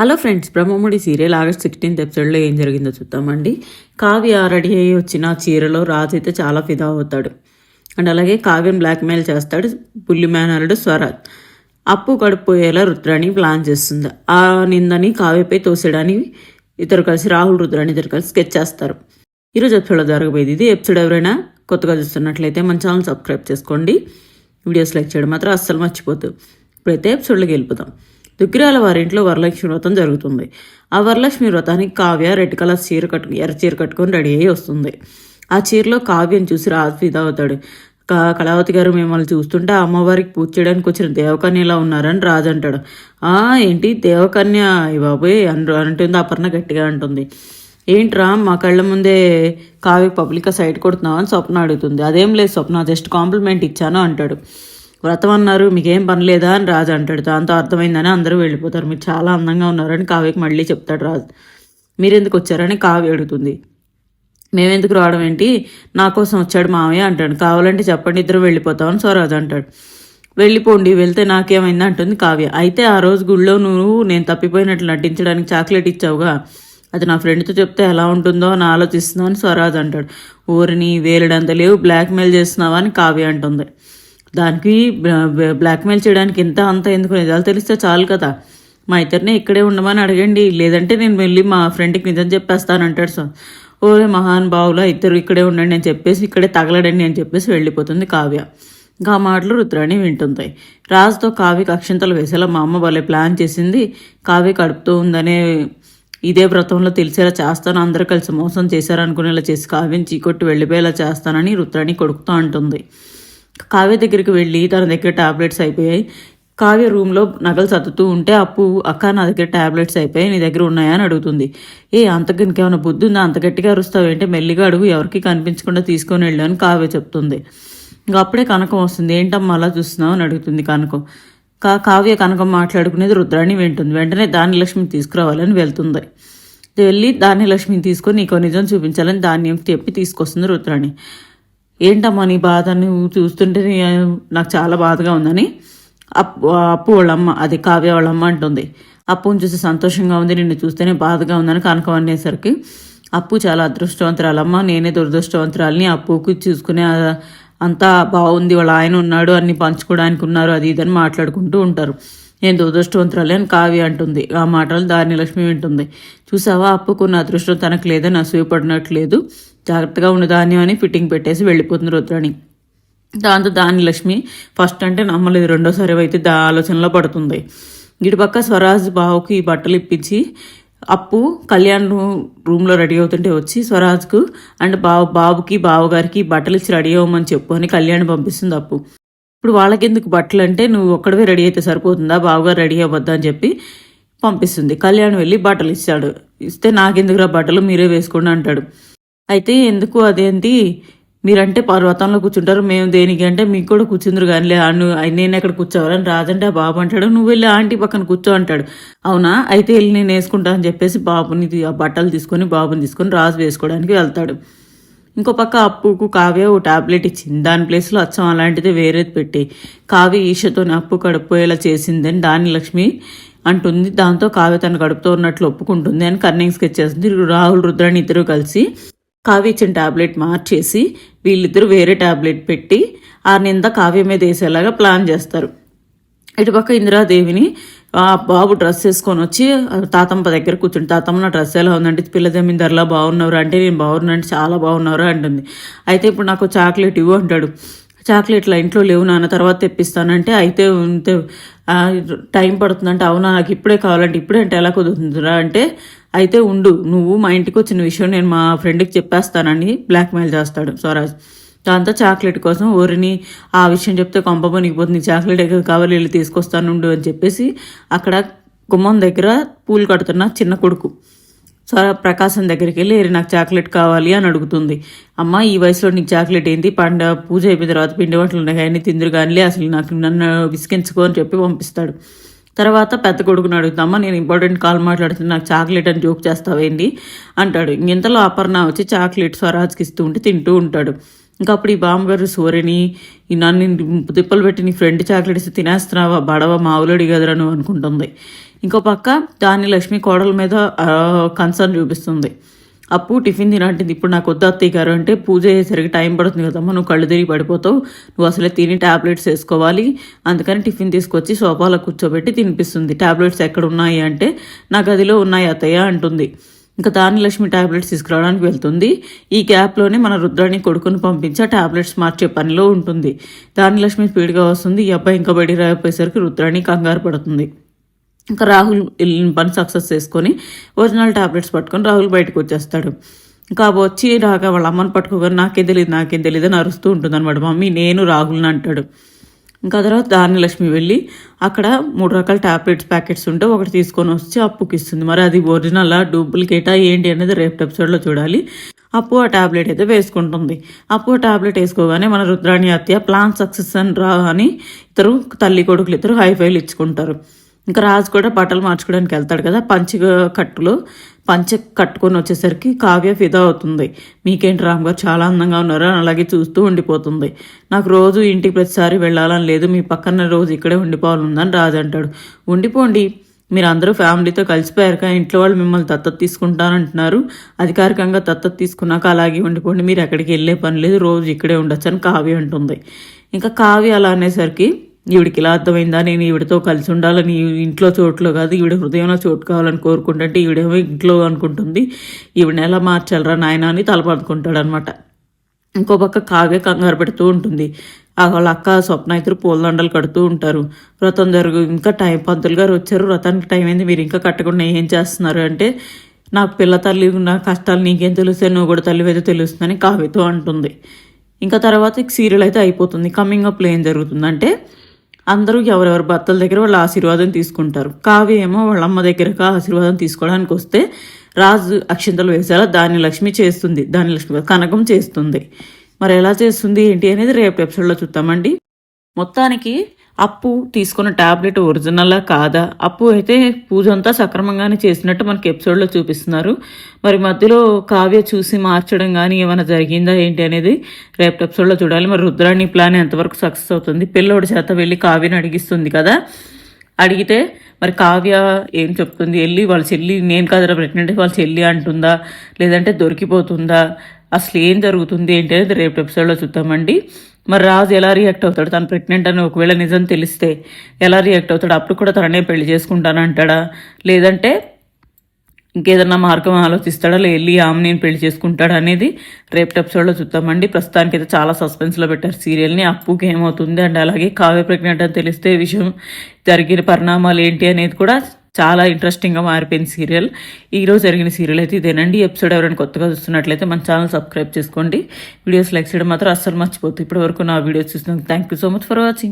Hello friends Brahmamudi serial August sixteenth ఎపిసోడ్లో ఏం జరిగిందో చూద్దామండి. కావ్య రెడీ అయ్యి వచ్చిన చీరలో రాజు అయితే చాలా ఫిదా అవుతాడు. అండ్ అలాగే కావ్యం బ్లాక్మెయిల్ చేస్తాడు పుల్లి మేనరుడు స్వరాజ్. అప్పు కడిపోయేలా రుద్రాణి ప్లాన్ చేస్తుంది. ఆ నిందని కావ్యపై తోసేయడానికి ఇద్దరు కలిసి రాహుల్ రుద్రాణి ఇద్దరు కలిసి స్కెచ్ చేస్తారు. ఈరోజు ఎపిసోడ్లో జరగబోయేది ఇది. ఎపిసోడ్ ఎవరైనా కొత్తగా చూస్తున్నట్లయితే మన ఛానల్ సబ్స్క్రైబ్ చేసుకోండి. వీడియోస్ లైక్ చేయడం మాత్రం అస్సలు మర్చిపోద్దు. ఇప్పుడైతే ఎపిసోడ్లోకి వెళ్ళిపోతాం దుగ్గిరాల వారింట్లో వరలక్ష్మి వ్రతం జరుగుతుంది. ఆ వరలక్ష్మి వ్రతానికి కావ్య రెడ్ కలర్ చీర కట్టు ఎర్ర చీర కట్టుకొని రెడీ అయ్యి వస్తుంది. ఆ చీరలో కావ్యం చూసి రాజు అవుతాడు. కళావతి గారు మిమ్మల్ని చూస్తుంటే అమ్మవారికి పూజ చేయడానికి వచ్చిన దేవకన్యలా ఉన్నారని రాజు అంటాడు. ఆ ఏంటి? దేవకన్య బాబోయ్! అంటు అంటుంది అపర్ణ గట్టిగా అంటుంది. ఏంట్రా మా కళ్ళ ముందే కావ్య పబ్లిక్ సైట్ కొడుతున్నావు అని స్వప్న అడుగుతుంది. అదేం లేదు స్వప్న జస్ట్ కాంప్లిమెంట్ ఇచ్చాను అంటాడు. వ్రతం అన్నారు మీకేం పని లేదా? అని రాజు అంటాడు. దాంతో అర్థమైందని అందరూ వెళ్ళిపోతారు. మీరు చాలా అందంగా ఉన్నారని కావ్యకి మళ్ళీ చెప్తాడు రాజు. మీరెందుకు వచ్చారని కావ్య అడుగుతుంది. మేమెందుకు రావడం ఏంటి? నా కోసం వచ్చాడు మామయ్య అంటాడు. కావాలంటే చెప్పండి ఇద్దరు వెళ్ళిపోతామని స్వరాజ్ అంటాడు. వెళ్ళిపోండి వెళ్తే నాకేమైంది అంటుంది కావ్య. అయితే ఆ రోజు గుళ్ళో నువ్వు నేను తప్పిపోయినట్లు నటించడానికి చాక్లెట్ ఇచ్చావుగా. అది నా ఫ్రెండ్తో చెప్తే ఎలా ఉంటుందో అని ఆలోచిస్తున్నావు అని స్వరాజ్ అంటాడు. ఊరిని వేలడంత లేవు బ్లాక్మెయిల్ చేస్తున్నావా అని కావ్య అంటుంది. దానికి బ్లాక్మెయిల్ చేయడానికి ఇంత అంత ఎందుకు నిజాలు తెలిస్తే చాలు కదా. మా ఇద్దరిని ఇక్కడే ఉండమని అడగండి. లేదంటే నేను వెళ్ళి మా ఫ్రెండ్కి నిజం చెప్పేస్తాను అంటాడు సో ఓరే మహాన్ బావులా ఇద్దరు ఇక్కడే ఉండండి అని చెప్పేసి ఇక్కడే తగలడండి అని చెప్పేసి వెళ్ళిపోతుంది కావ్య. ఇంకా మాటలు రుద్రాణి వింటుంటాయి రాజుతో కావ్యకి అక్షింతలు వేసేలా మా అమ్మ వాళ్ళే ప్లాన్ చేసింది. కావ్య కడుపుతూ ఉందనే ఇదే వ్రతంలో తెలిసేలా చేస్తాను. అందరూ కలిసి మోసం చేశారనుకునేలా చేసి కావ్యం చీకొట్టి వెళ్ళిపోయేలా చేస్తానని రుద్రాణి కొడుకుతూ అంటుంది. కావ్య దగ్గరికి వెళ్ళి తన దగ్గర టాబ్లెట్స్ అయిపోయాయి. కావ్య రూమ్లో నగలు సర్దుతూ ఉంటే అప్పు అక్క నా దగ్గర టాబ్లెట్స్ అయిపోయి నీ దగ్గర ఉన్నాయా? అని అడుగుతుంది. ఏ అంతకు ఇంకేమైనా బుద్ధి ఉందా అంత గట్టిగా అరుస్తావేంటి మెల్లిగా అడుగు ఎవరికి కనిపించకుండా తీసుకొని వెళ్ళు అని కావ్య చెప్తుంది. ఇంకా అప్పుడే కనకం వస్తుంది. ఏంటమ్మా అలా చూస్తున్నావు? అని అడుగుతుంది కనకం. కా కావ్య కనకం మాట్లాడుకునేది రుద్రాణి వింటుంది. వెంటనే దాని లక్ష్మి తీసుకురావాలని వెళ్తుంది. వెళ్ళి దాని లక్ష్మిని తీసుకొని నీకు నిజం చూపించాలని దాన్ని చెప్పి తీసుకొస్తుంది రుద్రాణి. ఏంటమ్మా నీ బాధ? నువ్వు చూస్తుంటే నాకు చాలా బాధగా ఉందని అప్పు అప్పు వాళ్ళమ్మ అది కావ్య వాళ్ళమ్మ అంటుంది. అప్పుని చూసి సంతోషంగా ఉంది నిన్ను చూస్తేనే బాధగా ఉందని కనకం అనేసరికి అప్పు చాలా అదృష్టవంతురాలమ్మ నేనే దురదృష్టవంతురాలని అప్పుకి చూసుకునే అంతా బాగుంది వాళ్ళ ఆయన ఉన్నాడు అన్ని పంచుకోవడానికి ఉన్నారు అది ఇదని మాట్లాడుకుంటూ ఉంటారు. నేను దురదృష్టవంతురాలే అని కావ్య అంటుంది. ఆ మాటలు దారిని లక్ష్మి వింటుంది. చూసావా? అప్పుకున్న అదృష్టం తనకు లేదని అసూయపడినట్లేదు. జాగ్రత్తగా ఉన్న ధాన్యం అని ఫిట్టింగ్ పెట్టేసి వెళ్ళిపోతుంది రుద్రాణి. దాంతో దాని లక్ష్మి ఫస్ట్ అంటే నమ్మలేదు. రెండోసారి అయితే దా ఆలోచనలో పడుతుంది. ఇటుపక్క స్వరాజ్ బావుకి ఈ బట్టలు ఇప్పించి అప్పు కళ్యాణ్ రూమ్ రూమ్లో రెడీ అవుతుంటే వచ్చి స్వరాజ్కు అండ్ బాబు బాబుకి బావగారికి బట్టలు ఇచ్చి రెడీ అవ్వమని చెప్పు అని కళ్యాణ్ పంపిస్తుంది అప్పు. ఇప్పుడు వాళ్ళకెందుకు బట్టలు అంటే నువ్వు ఒక్కడవే రెడీ అయితే సరిపోతుందా? బావగారు రెడీ అవ్వద్దా అని చెప్పి పంపిస్తుంది. కళ్యాణ్ వెళ్ళి బట్టలు ఇస్తాడు. ఇస్తే నాకెందుకురా బట్టలు? మీరే వేసుకోండి అంటాడు. అయితే ఎందుకు అదేంటి? మీరంటే పర్వతంలో కూర్చుంటారు. మేము దేనికి అంటే మీకు కూడా కూర్చుందరు కానీలే. అను నేను ఎక్కడ కూర్చోవాలని రాజంటే ఆ బాబు అంటాడు. నువ్వు వెళ్ళి ఆంటీ పక్కన కూర్చో అంటాడు. అవునా? అయితే వెళ్ళి నేను వేసుకుంటా అని చెప్పేసి బాబుని ఆ బట్టలు తీసుకొని బాబుని తీసుకొని రాజు వేసుకోవడానికి వెళ్తాడు. ఇంకో పక్క అప్పుకు కావ్య ఓ టాబ్లెట్ ఇచ్చింది. దాని ప్లేస్లో అచ్చం అలాంటిది వేరేది పెట్టి కావ్య ఈషతోని అప్పు కడుపుపోయేలా చేసిందని దాని లక్ష్మి అంటుంది. దాంతో కావ్య తన కడుపుతో ఉన్నట్లు ఒప్పుకుంటుంది అని కన్నింగ్ స్కెచ్ చేస్తుంది. రాహుల్ రుద్రాని ఇద్దరు కలిసి కావ్య ఇచ్చిన టాబ్లెట్ మార్చేసి వీళ్ళిద్దరూ వేరే టాబ్లెట్ పెట్టి ఆ నింద కావ్య మీద వేసేలాగా ప్లాన్ చేస్తారు. ఇటుపక్క ఇందిరాదేవిని బాబు డ్రెస్ వేసుకొని వచ్చి తాతమ్మ దగ్గర కూర్చుని తాతమ్మ నా డ్రెస్ ఎలా ఉందంటే పిల్ల జమీందారులా బాగున్నారు అంటే నేను బాగున్నాను అంటే చాలా బాగున్నారు అంటుంది. అయితే ఇప్పుడు నాకు చాక్లెట్ ఇవ్వు అంటాడు. చాక్లెట్లు ఇంట్లో లేవు నాన్న తర్వాత తెప్పిస్తానంటే అయితే ఉంటే టైం పడుతుందంటే అవునా నాకు ఇప్పుడే కావాలంటే ఇప్పుడే అంటే ఎలా కుదురుతుందిరా అంటే అయితే ఉండు నువ్వు మా ఇంటికి వచ్చిన విషయం నేను మా ఫ్రెండ్కి చెప్పేస్తానని బ్లాక్మెయిల్ చేస్తాడు స్వరాజ్. దాంతో చాక్లెట్ కోసం ఊరిని ఆ విషయం చెప్తే కొంప పనికిపోతుంది నీకు చాక్లెట్ ఎక్కడ కావాలి? వెళ్ళి తీసుకొస్తానుండు అని చెప్పేసి అక్కడ గుమ్మం దగ్గర పూలు కడుతున్న చిన్న కొడుకు. సో ప్రకాశం దగ్గరికి వెళ్ళి "ఏరి, నాకు చాక్లెట్ కావాలి అని అడుగుతుంది. అమ్మ ఈ వయసులో నీకు చాక్లెట్ ఏంటి పండ పూజ అయిపోయిన తర్వాత పిండి వంటలు ఉన్నాయి కానీ తిందురు కానీ అసలు నాకు నన్ను విసిగించుకో అని చెప్పి పంపిస్తాడు. తర్వాత పెద్ద కొడుకుని అడుగుతామా నేను ఇంపార్టెంట్ కాల్ మాట్లాడుతున్నా నాకు చాక్లెట్ అని జోక్ చేస్తావేంటి? అంటాడు. ఇంతలో అపర్ణ వచ్చి చాక్లెట్ స్వరాజ్కి ఇస్తూ ఉంటే తింటూ ఉంటాడు. ఇంకా అప్పుడు ఈ బామ్మగారు సూర్యని ఈ నన్ను తిప్పలు పెట్టి నీ ఫ్రెండ్ చాక్లెట్స్ తినేస్తున్నావా బడవ మావులడి కదరా నువ్వు అనుకుంటుంది. ఇంకో పక్క దాని లక్ష్మి కోడల మీద కన్సర్న్ చూపిస్తుంది. అప్పు టిఫిన్ తినంటుంది. ఇప్పుడు నాకు వద్దు అత్తయ్య గారు అంటే పూజ చేసేసరికి టైం పడుతుంది కదమ్మా నువ్వు కళ్ళు తిరిగి పడిపోతావు. నువ్వు అసలే తిని ట్యాబ్లెట్స్ వేసుకోవాలి. అందుకని టిఫిన్ తీసుకొచ్చి సోఫాలో కూర్చోబెట్టి తినిపిస్తుంది. ట్యాబ్లెట్స్ ఎక్కడ ఉన్నాయి అంటే నా గదిలో ఉన్నాయి అత్తయ్య అంటుంది. ఇంకా దానిలక్ష్మి ట్యాబ్లెట్స్ తీసుకురావడానికి వెళ్తుంది. ఈ గ్యాప్లోనే మన రుద్రాణి కొడుకుని పంపించి ఆ ట్యాబ్లెట్స్ మార్చే పనిలో ఉంటుంది. దానిలక్ష్మి స్పీడ్గా వస్తుంది. ఈ అబ్బాయి ఇంకా బడి రాయపోయేసరికి రుద్రాణి కంగారు పడుతుంది. ఇంకా రాహుల్ పని సక్సెస్ చేసుకొని ఒరిజినల్ టాబ్లెట్స్ పట్టుకొని రాహుల్ బయటకు వచ్చేస్తాడు. ఇంకా వచ్చి రాగా వాళ్ళ అమ్మని పట్టుకోగానే నాకేం తెలియదు నాకేం తెలియదు అని అరుస్తూ ఉంటుంది అనమాట మమ్మీ నేను రాహుల్ని అంటాడు. ఇంకా తర్వాత దానిలక్ష్మి వెళ్ళి అక్కడ మూడు రకాల టాబ్లెట్స్ ప్యాకెట్స్ ఉంటే ఒకటి తీసుకొని వచ్చి అప్పుకి ఇస్తుంది. మరి అది ఒరిజినల్ డూప్లికేటా ఏంటి అనేది రేపు ఎపిసోడ్లో చూడాలి. అప్పు ఆ టాబ్లెట్ అయితే వేసుకుంటుంది. అప్పు ఆ ట్యాబ్లెట్ వేసుకోగానే మన రుద్రాణి హత్య ప్లాన్ సక్సెస్ అని రా అని ఇద్దరు తల్లి కొడుకులు ఇద్దరు హైఫైలు ఇచ్చుకుంటారు. ఇంకా రాజు కూడా బట్టలు మార్చుకోవడానికి వెళ్తాడు కదా పంచి కట్టులో. పంచ కట్టుకొని వచ్చేసరికి కావ్య ఫిదా అవుతుంది. మీకేంటి రామ్ గారు చాలా అందంగా ఉన్నారు. అని అలాగే చూస్తూ ఉండిపోతుంది. నాకు రోజు ఇంటికి ప్రతిసారి వెళ్ళాలని లేదు. మీ పక్కన రోజు ఇక్కడే ఉండిపోవాలని రాజు అంటాడు. ఉండిపోండి. మీరు అందరూ ఫ్యామిలీతో కలిసిపోయారు కానీ ఇంట్లో వాళ్ళు మిమ్మల్ని దత్తత తీసుకుంటానంటున్నారు. అధికారికంగా దత్తత తీసుకున్నాక అలాగే ఉండిపోండి. మీరు ఎక్కడికి వెళ్ళే పని లేదు. రోజు ఇక్కడే ఉండొచ్చు అని కావ్య అంటుంది. ఇంకా కావ్య అలా అనేసరికి ఈవిడికి ఇలా అర్థమైందా? నేను ఈవిడతో కలిసి ఉండాలని ఇంట్లో చోట్లో కాదు ఈవిడ హృదయంలో చోటు కావాలని కోరుకుంటుంటే ఈవిడేమో ఇంట్లో అనుకుంటుంది. ఈవిడని ఎలా మార్చాలరా నాయన అని తలపడుకుంటాడు అనమాట ఇంకో పక్క కావ్య కంగారు పెడుతూ ఉంటుంది. వాళ్ళ అక్క స్వప్న ఇద్దరు పూలదండలు కడుతూ ఉంటారు. వ్రతం జరుగు ఇంకా టైం పంతులు గారు వచ్చారు. వ్రతానికి టైం అయింది. మీరు ఇంకా కట్టకుండా ఏం చేస్తున్నారు అంటే నాకు పిల్ల తల్లి నా కష్టాలు నీకేం తెలుస్తాయి? నువ్వు కూడా తల్లి అయితే తెలుస్తుందని కావ్యతో అంటుంది. ఇంకా తర్వాత సీరియల్ అయితే అయిపోతుంది. కమింగ్ అప్లో ఏం జరుగుతుందంటే అందరూ ఎవరెవరి భర్తల దగ్గర వాళ్ళ ఆశీర్వాదం తీసుకుంటారు. కావ్య ఏమో వాళ్ళ అమ్మ దగ్గరకు ఆశీర్వాదం తీసుకోవడానికి వస్తే రాజు అక్షింతలు వేసేలా దాని లక్ష్మి చేస్తుంది. దాని లక్ష్మి కనకం చేస్తుంది. మరి ఎలా చేస్తుంది ఏంటి అనేది రేపు ఎపిసోడ్లో చూద్దామండి. మొత్తానికి అప్పు తీసుకున్న ట్యాబ్లెట్ ఒరిజినలా కాదా? అప్పు అయితే పూజ అంతా సక్రమంగానే చేసినట్టు మనకి ఎపిసోడ్లో చూపిస్తున్నారు. మరి మధ్యలో కావ్య చూసి మార్చడం కానీ ఏమైనా జరిగిందా ఏంటి అనేది రేపు ఎపిసోడ్లో చూడాలి. మరి రుద్రాణి ప్లాన్ ఎంతవరకు సక్సెస్ అవుతుంది? పిల్లోడి చేత వెళ్ళి కావ్యని అడిగిస్తుంది కదా. అడిగితే మరి కావ్య ఏం చెప్తుంది? వెళ్ళి వాళ్ళ చెల్లి నేను కాదరా ప్రెగ్నెంట్ వాళ్ళ చెల్లి అంటుందా? లేదంటే దొరికిపోతుందా? అసలు ఏం జరుగుతుంది ఏంటి అనేది రేపు ఎపిసోడ్లో చూద్దామండి. మరి రాజు ఎలా రియాక్ట్ అవుతాడు? తను ప్రెగ్నెంట్ అని ఒకవేళ నిజం తెలిస్తే ఎలా రియాక్ట్ అవుతాడు? అప్పుడు కూడా తననే పెళ్ళి చేసుకుంటానంటాడా లేదంటే ఇంకేదన్నా మార్గం ఆలోచిస్తాడా? వెళ్ళి ఆమె నేను పెళ్ళి చేసుకుంటాడా అనేది రేపు ఎపిసోడ్లో చూద్దామండి. ప్రస్తుతానికి అయితే చాలా సస్పెన్స్లో పెట్టారు సీరియల్ని అప్పుకి ఏమవుతుంది? అండ్ అలాగే కావ్య ప్రెగ్నెంట్ అని తెలిస్తే విషయం జరిగిన పరిణామాలు ఏంటి అనేది కూడా చాలా ఇంట్రెస్టింగ్గా మారిపోయింది సీరియల్. ఈరోజు జరిగిన సీరియల్ అయితే ఇదేనండి. ఎపిసోడ్ ఎవరైనా కొత్తగా చూస్తున్నట్లయితే మన ఛానల్ సబ్స్క్రైబ్ చేసుకోండి. వీడియోస్ లైక్ చేయడం మాత్రం అస్సలు మర్చిపోతుంది ఇప్పటివరకు నా వీడియోస్ చూసినందుకు thank you so much for watching